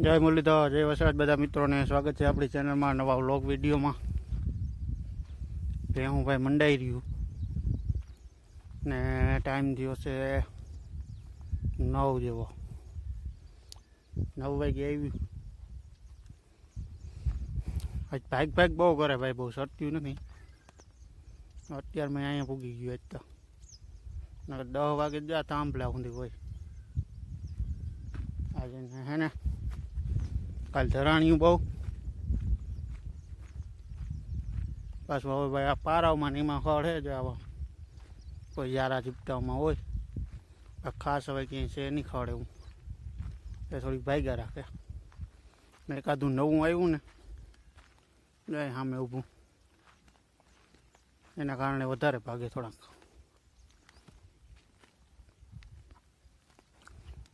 જય મુરલીધર, જય વસરાજ બધા મિત્રોને સ્વાગત છે આપણી ચેનલમાં નવા વ્લોગ વિડીયોમાં. તે હું ભાઈ મંડાઈ રહ્યું. ને ટાઈમ થયો છે નવ જેવો. નવ વાગે આવ્યું. આજ ભાગ ભાગ બહુ કરે ભાઈ, બહુ સરત્યું નથી. અત્યારે મેં અહીંયા પૂગી ગયું આજ તો. દસ વાગે જા તાંભલા સુધી હોય. આજે હે ને? કાલ ધરાણ્યું બહુ. પાછું હવે ભાઈ આ પારાવમાં એમાં હળે જ આવા. કોઈ યારા ચીપટામાં હોય. આ ખાસ હવે ક્યાંય છે નહીં ખડે એવું એ થોડીક ભાગ્યા રાખે. મેં કાધું નવું આવ્યું ને. જાય સામે ઊભું. એના કારણે વધારે ભાગે થોડાક.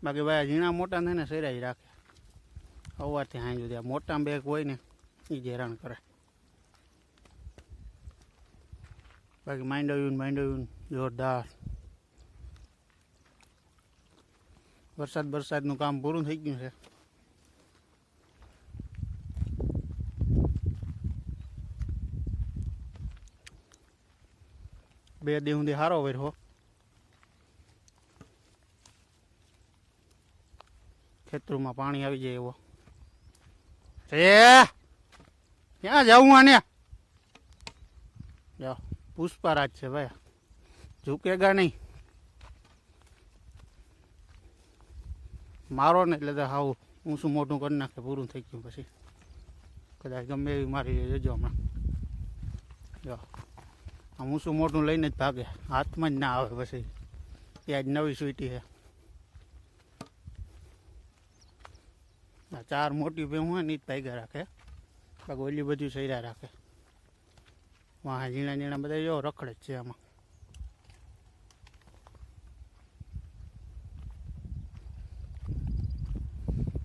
બાકી ભાઈ ઝીણા મોટા થઈને ને સેરાઈ રાખે. સવારથી હાઈ સુધી. આ મોટા બેગ હોય ને એ જ હેરાન કરે. બાકી માંડવ્યું માંડવ્યું જોરદાર. વરસાદ વરસાદનું કામ પૂરું થઈ ગયું છે. બે દી સુધી સારો વર્યો. ખેતરોમાં પાણી આવી જાય એવો. એ ક્યાં જવું આને? જાઓ પુષ્પારાજ છે ભાઈ. ઝૂકેગા નહીં. મારો ને એટલે તો હાવ શું મોટું કરી નાખે, પૂરું થઈ ગયું પછી. કદાચ ગમે એવી મારી જજો હમણાં. જો હું શું મોટું લઈને જ ભાગે. હાથમાં જ ના આવે પછી. એ આજ નવી સ્વીટી છે. આ ચાર મોટી ભેં હોય ને જ ભાગ્યા રાખે. બાકી ઓલી બધું સૈરા રાખે. વાહ ઝીણા ઝીણા બધા જો રખડે જ છે આમાં.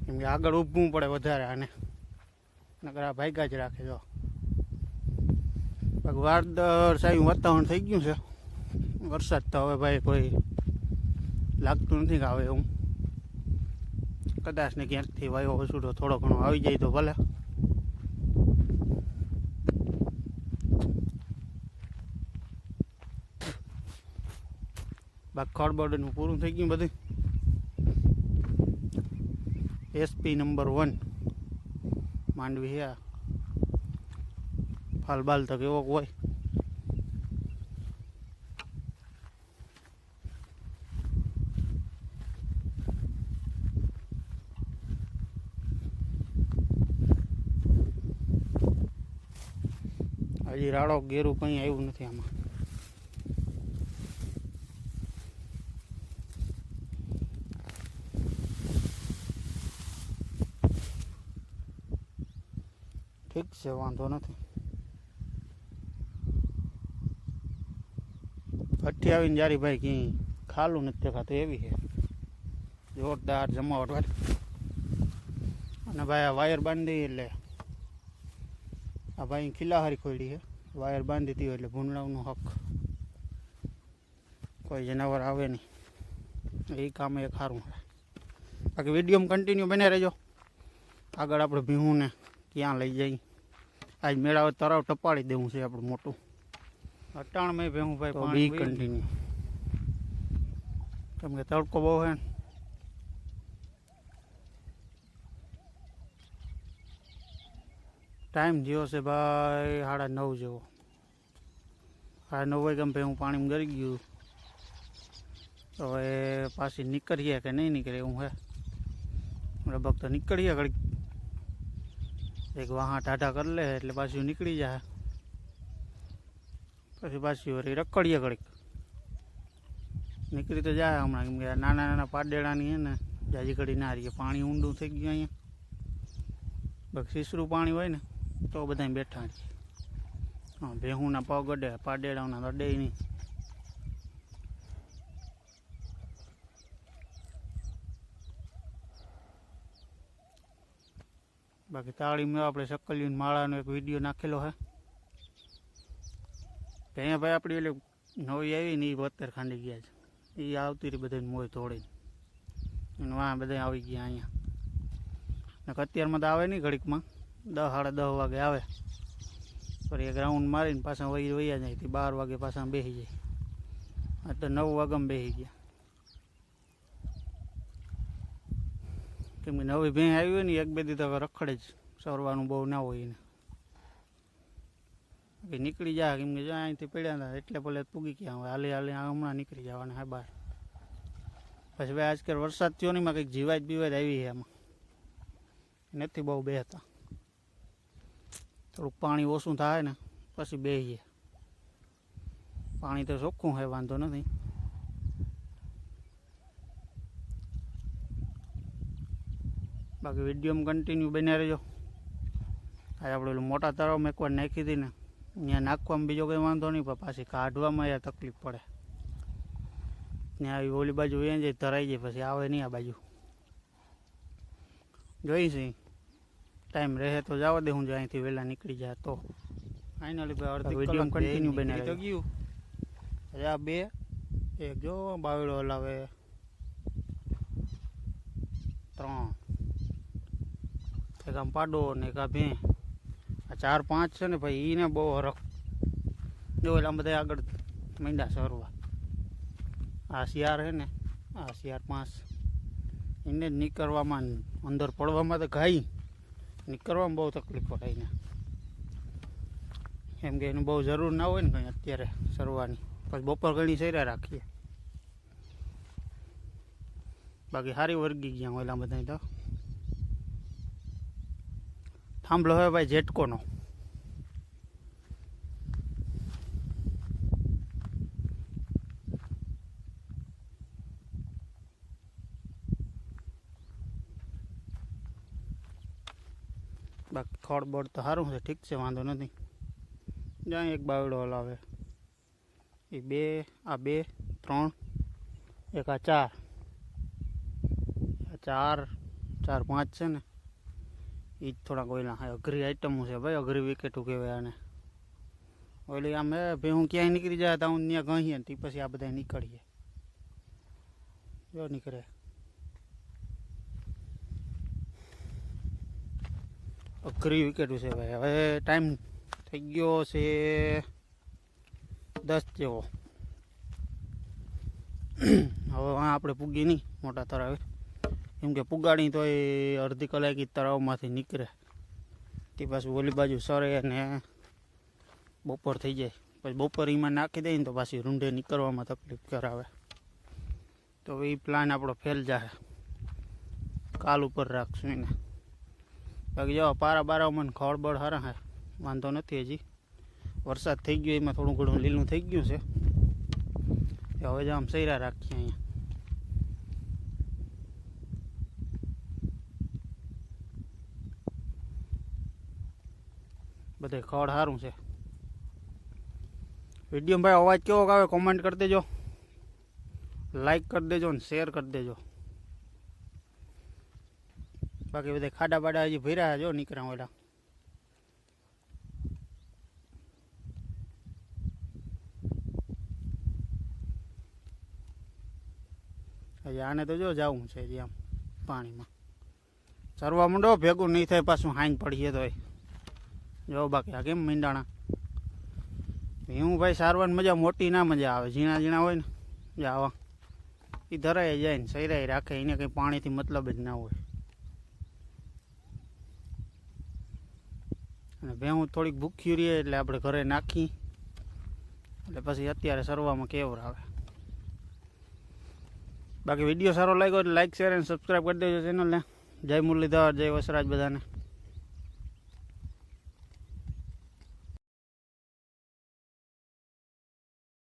કેમ કે આગળ ઊભવું પડે વધારે આને. નકર આ ભાગ્યા જ રાખે જો. વાદળ સાહેબ વાતાવરણ થઈ ગયું છે. વરસાદ તો હવે ભાઈ કોઈ લાગતું નથી કે આવે એવું. કદાચ ને ક્યાંકથી વાયો વસૂડો થોડો ઘણો આવી જાય તો ભલે. બાકી ખડબડનું પૂરું થઈ ગયું બધું. એસપી નંબર વન માંડવી હે ફાલબાલ તો કેવો હોય. હજી રાડો ગેરું કંઈ આવ્યું નથી આમાં. ઠીક છે, વાંધો નથી. ભઠ્ઠી આવીને જારી ભાઈ ક્યાંય ખાલું નથી દેખાતું, એવી છે. જોરદાર જમાવટ વાળી અને ભાઈ આ વાયર બાંધી એટલે આ ભાઈ ખિલ્લાહારી ખોલી છે. વાયર બાંધી હોય એટલે ભૂંડણાનું હક. કોઈ જનાવર આવે નહીં. એ કામ એ સારું બાકી વિડીયોમાં કન્ટિન્યુ બને રહેજો. આગળ આપણે ભીહુંને ક્યાં લઈ જઈ. આજ મેળાવે તરાવ ટપાડી દેવું છે આપણું મોટું. અટાણ મેં ભેહું ભાઈ પાણી કન્ટિન્યુ કેમ કે તડકો બહુ હોય ને. ટાઈમ થયો છે ભાઈ સાડા નવ જેવો. સાડા નવ વાગે ભાઈ હું પાણીમાં ગરી ગયું. હવે પાછી નીકળીએ કે નહીં નીકળે એવું હે? લગભગ તો નીકળીએ ઘડીક. એક વાહા ટાઢા કરી લે એટલે પાછું નીકળી જાય. પછી પાછી વળી રખડીએ ઘડીક. નીકળી તો જાય હમણાં, કેમ કે આ નાના નાના પાડેડાની હે ને, જાજી ઘડી ના રહીએ પાણી ઊંડું થઈ ગયું અહીંયા. બાકી સીસરું પાણી હોય ને તો બધા બેઠા છીએ ભેહુંના પગ અડે પાડેડાના અડે નહીં. બાકી તાળીમાં આપણે સકલિયું માળાનો એક વીડિયો નાખેલો હે. ત્યાં ભાઈ આપણી એટલે નવી આવી ને એ વત્તર ખાંડી ગયા છે. એ આવતી રહી બધાને મોય તોડીને વાહ બધા આવી ગયા અહીંયા. અત્યારમાં તો આવે નહીં ઘડીકમાં. દસ સાડા દસ વાગે આવે. ફરી એક રાઉન્ડ મારીને પાછા વહી વહી જાય તે બાર વાગે પાછા બેસી જાય. આ તો નવ વાગ્યામાં બેસી ગયા. કેમ નવી ભેં આવી હોય ને, એક બે દી તો રખડે જ, સરવાનું બહુ ના હોય એને. કે નીકળી જાય કેમ કે જો અહીંથી પડ્યા હતા, એટલે ભલે પૂગી ગયા, હવે હાલી હાલે હમણાં નીકળી જવાના હા બહાર પછી ભાઈ આજકાલ વરસાદ થયો નહીં કંઈક જીવાત બીવાત આવી છે આમાં. નથી બહુ બેહતા. થોડુંક પાણી ઓછું થાય ને, પછી બેસીએ પાણી તો ચોખ્ખું હોય વાંધો નથી. બાકી વિડીયોમાં કન્ટિન્યુ બન્યા રહેજો. આજે આપણે ઓલું મોટા તળાવમાં એકવાર નાખી હતી ને, ત્યાં નાખવામાં બીજો કંઈ વાંધો નહીં, પણ પાછી કાઢવામાં યાર તકલીફ પડે. ત્યાં આવી ઓલી બાજુ એ જાય ધરાઈ જાય, પછી આવે નહીં આ બાજુ. જોઈશી ટાઈમ રહે તો જવા દે હું જો અહીંથી વહેલા નીકળી જાય તો. ફાઇનલી ભાઈ અડધી વીડિયો કન્ટિન્યુ બને તો ગયું. અરે આ બે એક જો બાવડો હલાવે. ત્રણ. એક આમ પાડો ને એક આ ભે. આ ચાર પાંચ છે ને ભાઈ એને બહુ હરખ. જો એટલે આમ બધા આગળ મીંડા સરવા. આ શિયાર છે ને આ શિયાર પાંચ. એને નીકળવામાં અંદર પડવામાં તો ઘાઈ. નીકળવામાં બહુ તકલીફ પડે એને કેમ કે એનું બહુ જરૂર ના હોય ને કંઈ અત્યારે સરવાની. પછી બપોર ઘણી સૈરા રાખીએ. બાકી સારી વર્ગી ગયા હોય બધા તો. થાંભલો હવે ભાઈ જેટકોનો ખડ તો સારું છે, ઠીક છે, વાંધો નથી. જ્યાં એક બાવડો હલાવે. એ બે, આ બે, ત્રણ, એક આ ચાર. ચાર ચાર, પાંચ છે ને. એ જ થોડાક ઓઈલા અઘરી આઈટમો છે ભાઈ, અઘરી વિકેટો કહેવાય આને. ઓલી આમ હે હું ક્યાંય નીકળી જાય તો હું ત્યાં ગહીએ ને તે પછી આ બધા નીકળીએ. જો નીકળે. અઘરી વિકેટ છે ભાઈ. હવે ટાઈમ થઈ ગયો છે દસ જેવો. હવે આપણે પૂગી નહીં મોટા તળાવે કેમ કે પુગાડી તો એ અડધી કલાક તળાવમાંથી નીકળે. તે પાછું ઓલી બાજુ સરે ને બપોર થઈ જાય. પછી બપોર એમાં નાખી દઈએ ને તો પાછી રૂંઢે નીકળવામાં તકલીફ કરાવે. તો એ પ્લાન આપણો ફેલ જાય કાલ ઉપર રાખશું એને. બાકી જો પારા બારા મને ખળબળ હારા હે વાંધો નથી હજી. વરસાદ થઈ ગયો, એમાં થોડું ઘણું લીલું થઈ ગયું છે. એ હવે જ આમ સૈરા રાખીએ અહીંયા. બધે ખડ સારું છે. વીડિયો ભાઈ અવાજ કેવો આવે કોમેન્ટ કરી દેજો. લાઈક કરી દેજો ને શેર કરી દેજો. બાકી બધા ખાડા બાડા હજી ભર્યા જો નીકળ્યા ઓલા હજી આને તો જો જવું છે હજી આમ પાણીમાં. ચરવા માંડો, ભેગું નહીં થાય, પાછું હાઈન પડીએ તો જો બાકી આ કેમ મીંડાણા? હું ભાઈ સારવાર મજા, મોટી ના મજા આવે. ઝીણા ઝીણા હોય ને જાવા એ ધરાઈ જાય ને, સૈરાઈ રાખે, એને કંઈ પાણીથી મતલબ જ ના હોય. અને ભેહું થોડીક ભૂખ્યું રહે એટલે આપણે ઘરે નાખી. એટલે પછી અત્યારે સરવામાં કેવર આવે. બાકી વીડિયો સારો લાગ્યો એટલે લાઈક શેર અને સબસ્ક્રાઈબ કરી દેજો ચેનલને જય મુરલીધર, જય વસરાજ બધાને.